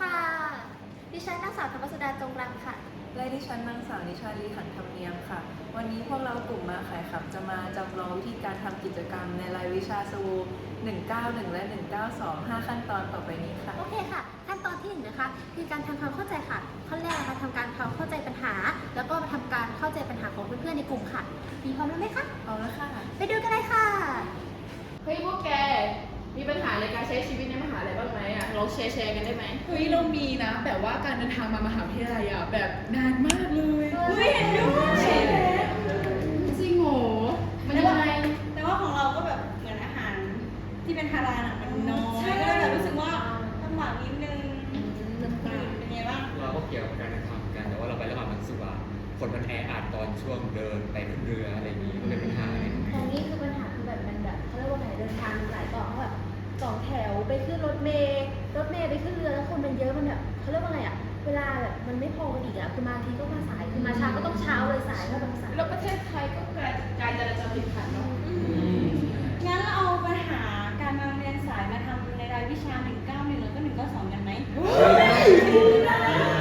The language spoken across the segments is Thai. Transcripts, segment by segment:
ค่ะ ดิฉันนางสาวธรรมสุดาจงรังค่ะ และดิฉันนางสาวนิชาลีขันธรรมเนียมค่ะ วันนี้พวกเรากลุ่มมาขายขับจะมาจำลองวิธีการทำกิจกรรมในรายวิชาสวู191 และ 192 5 ขั้นตอนต่อไปนี้ค่ะ โอเคค่ะ ขั้นตอนที่หนึ่งนะคะ คือการทำความเข้าใจค่ะขั้นแรกนะคะทำการทำเข้าใจปัญหา แล้วก็มาทำการเข้าใจปัญหาของเพื่อนๆในกลุ่มค่ะ มีพร้อมแล้วไหมคะ เอาละค่ะ ไปดูกันเลยค่ะ เฮ้ยพวกแก มีปัญหาในการใช้ชีวิตในมหาลัยบ้างไหมอะลองแชร์แชร์กันได้ไหม เฮ้ยเรามีนะ แบบว่าการเดินทางมามหาวิทยาลัยอะแบบนานมากเลยเฮ้ยเห็นด้วยจริงโหมันยังไงแต่ว่าของเราก็แบบเหมือนอาหารที่เป็นฮาลาลอะมันน้อยก็เลยแบบรู้สึกว่าลำบากนิดนึงเป็นไงบ้างเราก็เกี่ยวกับการกระทำกัน แต่ว่าเราไปแล้วมันรู้สึกว่าคนมันแออัดตอนช่วงเดินไปขึ้นเรืออะไรอย่างนี้ก็เป็นปัญหาเลยของนี้คือปัญหาคือแบบมันแบบเขาเรียกว่าไงเดินทางหลายต่อเขาแบบ สองแถวไปขึ้นรถเมล์รถเมล์ไปขึ้นเรือแล้วคนมันเยอะมันแบบเขาเรียกว่าไงอะเวลาแบบมันไม่พอกันอีกอะคือมาทีก็มาสายคือมาเช้าก็ต้องเช้าเลยสายก็ต้องสายแล้วประเทศไทยก็การการจราจรติดขัดเนาะงั้นเราเอาปัญหาการมาเรียนสายมาทำในรายวิชา191แล้วก็192กันไหมความ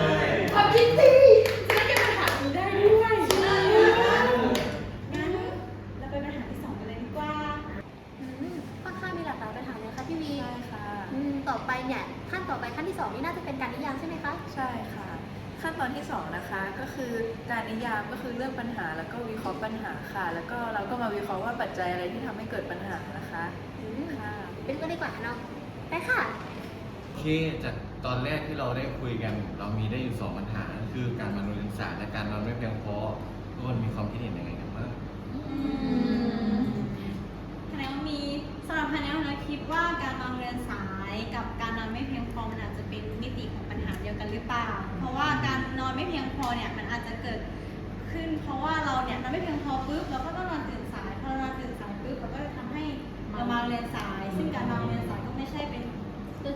ค่ะ แล้วก็เราก็มาวิเคราะห์ว่าปัจจัยอะไรที่ทำให้เกิดปัญหานะคะอืมค่ะเป็นก็ดีกว่าเนาะไปค่ะโอเคจากตอนแรกที่เราได้คุยกัน เรามีได้อยู่สองปัญหา คือการมาโรงเรียนสายและการนอนไม่เพียงพอทุกคนมีความคิดเห็นยังไงกันบ้างคะแนนว่ามีสำหรับคะแนนนะคิดว่าการนอนเรียนสายกับการนอนไม่เพียงพอมันอาจจะเป็นมิติของปัญหาเดียวกันหรือเปล่า เพราะว่าการนอนไม่เพียงพอเนี่ยมันอาจจะเกิด ขึ้น เพราะว่าเราเนี่ยนอนไม่เพียงพอปุ๊บเราก็ต้องนอนตื่นสายพอเรานอนตื่นสายปุ๊บเราก็จะทำให้เรามาเรียนสาย ซึ่งการมาเรียนสายก็ไม่ใช่เป็น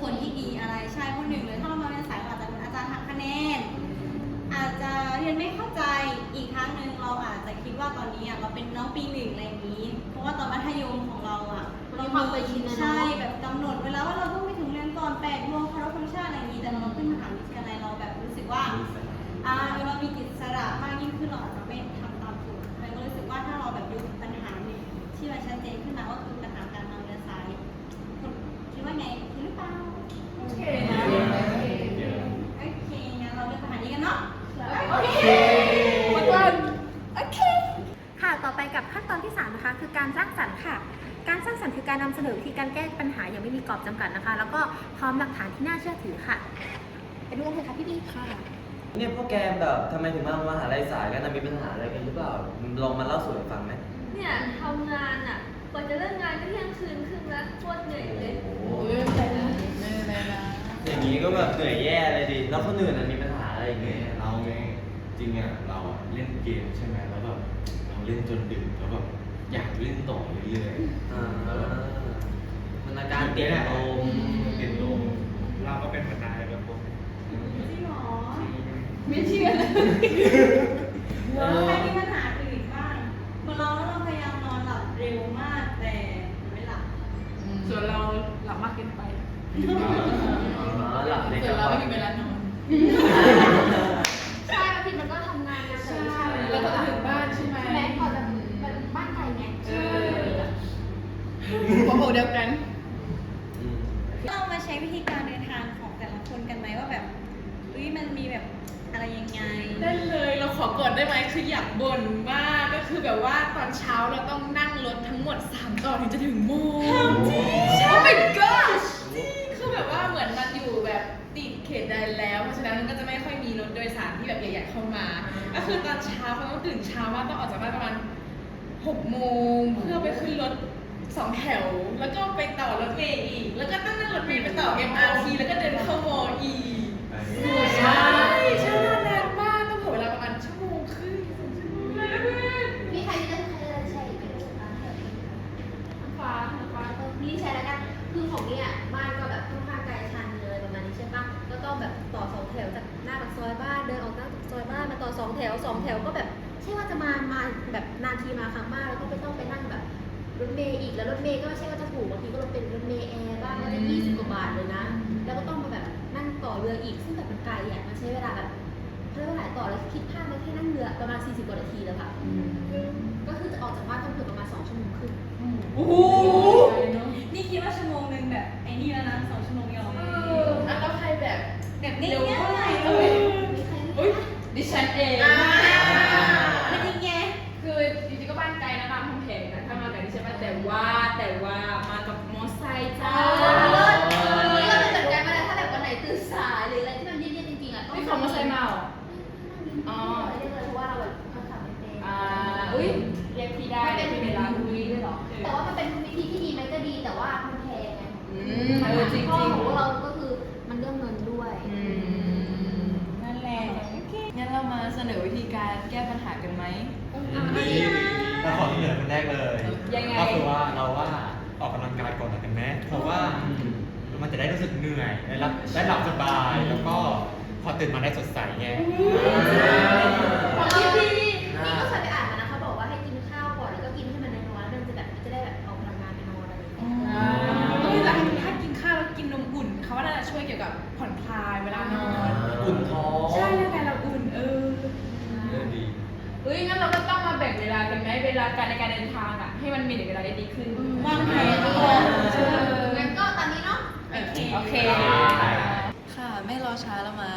ผลที่ดีอะไรใช่เพราะหนึ่งเลยถ้าเรามาเรียนสายเราอาจจะโดนอาจารย์หักคะแนน อาจจะเรียนไม่เข้าใจอีกครั้งหนึ่งเราอาจจะคิดว่าตอนนี้อะเราเป็นน้องปีหนึ่งอะไรอย่างนี้ เพราะว่าตอนมัธยมของเราอะมีความเคยชินนะเนอะ ใช่แบบกำหนดเวลาว่าเราต้องไปถึงเรียนก่อนแปดโมงเคารพธงชาติอะไรอย่างนี้แต่เราขึ้นมหาวิทยาลัยเราแบบรู้สึกว่า อ่าเรามีอิจสระมากยิ่งขึ้นเราอาจจะไม่ทำตามกฎเลยก็รู้สึกว่าถ้าเราแบบดูปัญหาที่มันชัดเจนขึ้นมาว่าคือปัญหาการนอนเรียนสายคุณคิดว่าไงคิดหรือเปล่าโอเคนะโอเคงั้นเราเลือกปัญหานี้กันเนาะโอเคโอเคค่ะต่อไปกับขั้นตอนที่3นะคะคือการสร้างสรรค์ค่ะการสร้างสรรค์คือการนำเสนอวิธีการแก้ปัญหาอย่างไม่มีกรอบจำกัดนะคะ แล้วก็พร้อมหลักฐานที่น่าเชื่อถือค่ะไปดูกันเลยค่ะพี่บีค่ะ เนี่ยพวกแกแบบทำไมถึงมามหาลัยสายกันนะมีปัญหาอะไรกันหรือเปล่าลองมาเล่าสู่กันฟังไหมเนี่ยทำงานอะกว่าจะเลิกงานก็เที่ยงคืนครึ่งแล้วโคตรเหนื่อยเลย โอ้โหโอ้ยไม่เป็นไรนะไม่เป็นไรนะอย่างนี้ก็แบบเหนื่อยแย่เลยดิแล้วคนอื่นน่ะมีปัญหาอะไรอย่างไงเงี้ยเราไงจริงอะเราอะเล่นเกมใช่ไหมแล้วแบบเราเล่นจนดึกแล้วแบบอยากเล่นต่อเรื่อยอ่าๆแล้วแบบมันอาการติดลมติดลมเราก็เป็นปัญหาแบบผมจริงเหรอ ไม่เชื่อเลยเออใครมีปัญหาอื่นบ้างเหมือนเราแล้วเราพยายามนอนหลับเร็วมากแต่ไม่หลับส่วนเราหลับมากเกินไปอ๋อหลับในส่กวนลางเราวัไม่นมีเวลานอนใช่บางทีมันก็ทำงานกันแต่ไม่ใช่แล้วก็ถึงบ้านใช่ไหมแม้ก่อนจะเป็นบ้านไกลไงเออหัวโขกเดียวกันอืมเรามาใช้วิธีการเดินทางของแต่ละคนกันไหมว่าแบบเฮ้ยมันมีแบบ อะไรยังไง ได้เลยเราขอก่อนได้ไหมคืออยากบ่นมากก็คือแบบว่าตอนเช้าเราต้องนั่งรถทั้งหมด 3 ต่อถึงจะถึงโมงจริงโอ้ my gosh จริงคือแบบว่าเหมือนมันอยู่แบบติดเขตแดนแล้ว เพราะฉะนั้นมันก็จะไม่ค่อยมีรถโดยสารที่แบบใหญ่ๆเข้ามา ก็คือตอนเช้าเขาต้องตื่นเช้ามากต้องออกจากบ้านประมาณ6โมงเพื่อไปขึ้นรถสองแถว แล้วก็ไปต่อรถเมล์อีก แล้วก็ต้องนั่งรถเมล์ไปต่อ MRT แล้วก็เดินเข้ามออีก ใช่ใช่ รถเมย์อีกแล้วรถเมย์ก็ไม่ใช่ว่าจะถูกบางทีก็เป็นรถเมย์แอร์บ้างก็จะยี่สิบกว่าบาทเลยนะ แล้วก็ต้องมาแบบนั่งต่อเรือรืออีกซึ่งแบบมันไกลอะมันใช้เวลาแบบเรียกว่าหลายต่อแล้วคิดภาพไปแค่นั่งเรือประมาณ40กว่านาทีแล้วค่ะก็คือจะออกจากบ้านต้องเกือบประมาณ2ชั่วโมงครึ่งโอ้โหนี่คิดว่าชั่วโมงหนึ่งแบบไอ้นี่แล้วนะสองชั่วโมงยอมอะแล้วใครแบบแบบง่ายๆเอเลอยมีใครไหมอุ้ยดิฉันเองะต้องไม่ขับมอเตอร์ไซค์มาเหรออ๋อเรียกเลยเพราะว่าเราแบบขับไม่เป็นอ่าอุ้ยเรียกพี่ได้มันเป็นพี่วิเป็นธีร้านที่ดีด้วยเหรอแต่ว่ามันเป็นวิธีที่ดีไหมก็ดีแต่ว่ามันแพงไงอืมเออจริงข้อจริงของเราก็คือมันเรื่องเงินด้วยอืมนั่นแหละงั้นเรามาเสนอวิธีการแก้ปัญหากันไหม เราขอเสนอคนแรกเลยยังไง ก็คือว่าเราว่าออกกำลังกายก่อนละกันไหมเพราะว่ามันจะได้รู้สึกเหนื่อยได้รับได้หลับสบายแล้วก็ พอตื่นมาได้สดใสไงของพี่พี่นี่ก็เคยไปอ่านมานะเขาบอกว่าให้กินข้าวก่อนแล้วก็กินให้มันน้อยๆแล้วมันจะแบบมันจะได้แบบออกกำลังกายไปนอนอะไรอย่างเงี้ยเออแต่ถ้ากินข้าวแล้วกินนมอุ่นเขาว่าน่าจะช่วยเกี่ยวกับผ่อนคลายเวลานอนอุ่นท้องใช่ร่างกายเราอุ่นเออเรื่องดีเฮ้ยงั้นเราก็ต้องมาแบ่งเวลากันไหมเวลาการในการเดินทางอะให้มันมีเวลาได้ดีขึ้นวางแผนก่เออนองั้นก็ตามนี้เนาะโอเคค่ะ ไม่รอช้าเรามา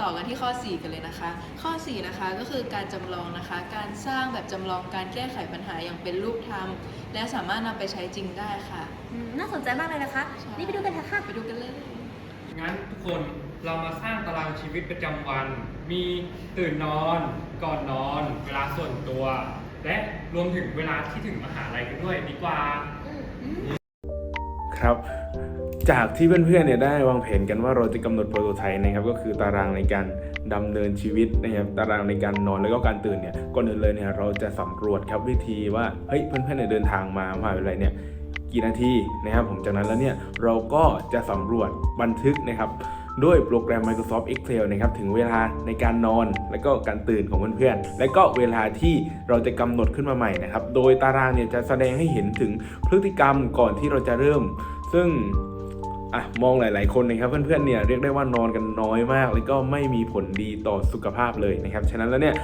ต่อกันที่ข้อ 4 กันเลยนะคะ ข้อ 4 นะคะก็คือการจำลองนะคะ การสร้างแบบจำลองการแก้ไขปัญหาอย่างเป็นรูปธรรม และสามารถนำไปใช้จริงได้ค่ะอืมน่าสนใจมากเลยนะคะ นี่ไปดูกันเถอะค่ะ ไปดูกันเลยงั้นทุกคนเรามาสร้างตารางชีวิตประจำวัน มีตื่นนอน ก่อนนอน เวลาส่วนตัว และรวมถึงเวลาที่ถึงมหาลัยกันด้วยดีกว่าครับ จากที่เพื่อนๆเนี่ยได้วางแผนกันว่าเราจะกำหนดโปรโตไทป์นะครับก็คือตารางในการดำเนินชีวิตนะครับตารางในการนอนแล้วก็การตื่นเนี่ยก่อนอื่นเลยเนี่ยเราจะสำรวจครับวิธีว่าเฮ้ยเพื่อนๆเนี่ยเดินทางมามหาวิทยาลัยเนี่ยกี่นาทีนะครับผมจากนั้นแล้วเนี่ยเราก็จะสำรวจบันทึกนะครับด้วยโปรแกรม Microsoft Excel นะครับถึงเวลาในการนอน และก็การตื่นของเพื่อนๆ และก็เวลาที่เราจะกำหนดขึ้นมาใหม่นะครับ โดยตารางเนี่ยจะแสดงให้เห็นถึงพฤติกรรมก่อนที่เราจะเริ่ม ซึ่ง อะมองหลาย ๆ คนนะครับเพื่อน ๆ เนี่ยเรียกได้ว่านอนกันน้อยมาก แล้วก็ไม่มีผลดีต่อสุขภาพเลยนะครับ ฉะนั้นแล้วเนี่ย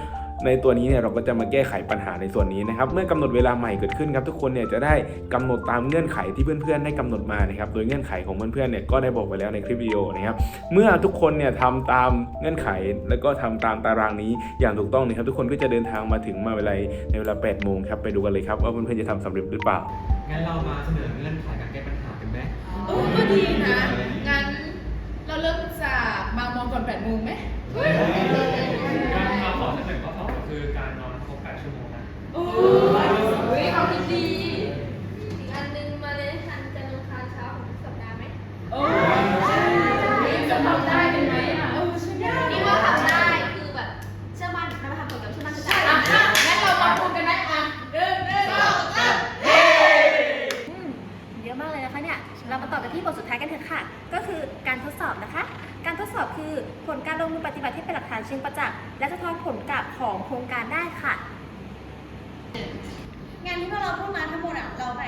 ในตัวนี้เนี่ยเราก็จะมาแก้ไขปัญหาในส่วนนี้นะครับ เมื่อกำหนดเวลาใหม่เกิดขึ้นครับทุกคนเนี่ยจะได้กำหนดตามเงื่อนไขที่เพื่อนๆได้กำหนดมานะครับโดยเงื่อนไขของเพื่อนๆเนี่ยก็ได้บอกไปแล้วในคลิปวิดีโอนะครับเมื่อทุกคนเนี่ยทำตามเงื่อนไขแล้วก็ทำตามตารางนี้อย่างถูกต้องนะครับทุกคนก็จะเดินทางมาถึงมหาวิทยาในเวลา8โมงครับไปดูกันเลยครับว่าเพื่อนๆจะทำสำเร็จหรือเปล่างั้นเรามาเสนอเงื่อนไขการแก้ปัญหา กันไหมเออก็ดีนะ งั้นเราเริ่มจากมามองก่อนแปดโมงไหมการมาขอเสนอข้อสองก็คือการนอนครบ8ชั่วโมงนะ โอ้ยเฮ้ยเอาที่ดีอี อบคือ ผลการลงมือปฏิบัติที่เป็นหลักฐานเชิงประจักษ์และสะท้อนผลกลับของโครงการได้ค่ะ งานที่พวกเราพูดมาทั้งหมดอะเราไป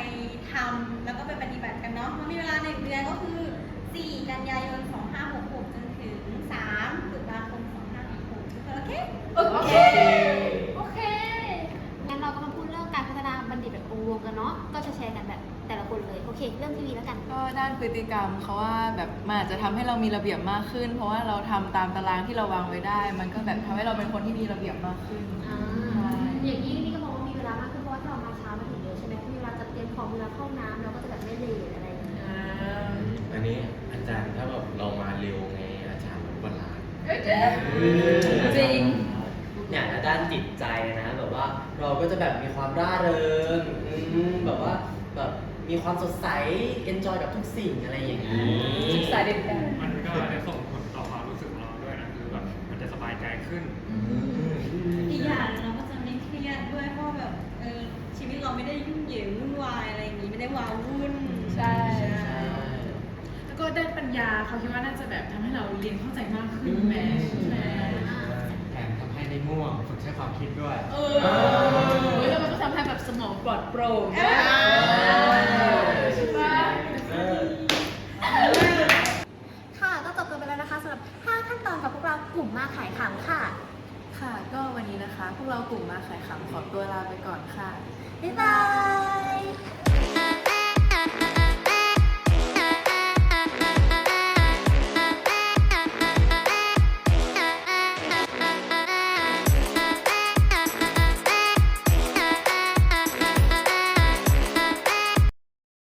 ทำแล้วก็ไปปฏิบัติกันเนาะมันมีเวลาหนึ่งเดือนก็คือ 4 กันยายน 2566 จนถึง 3 ตุลาคม 2566โอเค โอเค โอเค งั้นเราก็มาพูดเรื่องการพัฒนาบัณฑิตแบบองค์รวมกันเนาะ ก็จะแชร์กันแบบ แต่ละคนเลยโอเค เริ่มที่วีแล้วกัน ก็ด้านพฤติกรรมเขาว่าแบบมันอาจจะทำให้เรามีระเบียบมากขึ้น เพราะว่าเราทำตามตารางที่เราวางไว้ได้ มันก็แบบทำให้เราเป็นคนที่มีระเบียบมากขึ้น อ่าอย่างนี้นี่ก็มองว่ามีเวลามากขึ้นเพราะว่าถ้าเรามาเช้ามาถึงเร็วใช่ไหมมีเวลาจัดเตรียมของเวลาเข้าน้ำเราก็จะแบบไม่เลทอะไรอย่างเงี้ยอันนี้อาจารย์ถ้าแบบเรามาเร็วไงอาจารย์ลดเวลาจริง เนี่ยด้านจิตใจนะแบบว่าเราก็จะแบบมีความร่าเริงอืมแบบว่าแบบ มีความสดใสเอนจอยกับทุกสิ่งอะไรอย่างนี้สายเด็ดแดงมันก็จะส่งผลต่อความรู้สึกของเราด้วยนะคือแบบมันจะสบายใจขึ้น อีกอย่างเราก็จะไม่เครียดด้วยเพราะแบบเออชีวิตเราไม่ได้ยุ่งเหยิงวุ่นวายอะไรอย่างนี้ไม่ได้ว้าวุ่นใช่แล้วก็ด้านปัญญาเขาคิดว่าน่าจะแบบทำให้เราเรียนเข้าใจมากขึ้นแหมใช่ไหมแถมทำให้ได้ง่วงฝึกใช้ความคิดด้วย เออเฮ้ยแล้วมันก็ทำให้แบบสมองปลอดโปร่งด้วยใช่ปะ เออ ค่ะ ก็จบกันไปแล้วนะคะสำหรับ 5 กลุ่มมาขายขำค่ะ ค่ะ ก็วันนี้นะคะ พวกเรากลุ่มมาขายขำขอตัวลาไปก่อนค่ะ บ๊ายบาย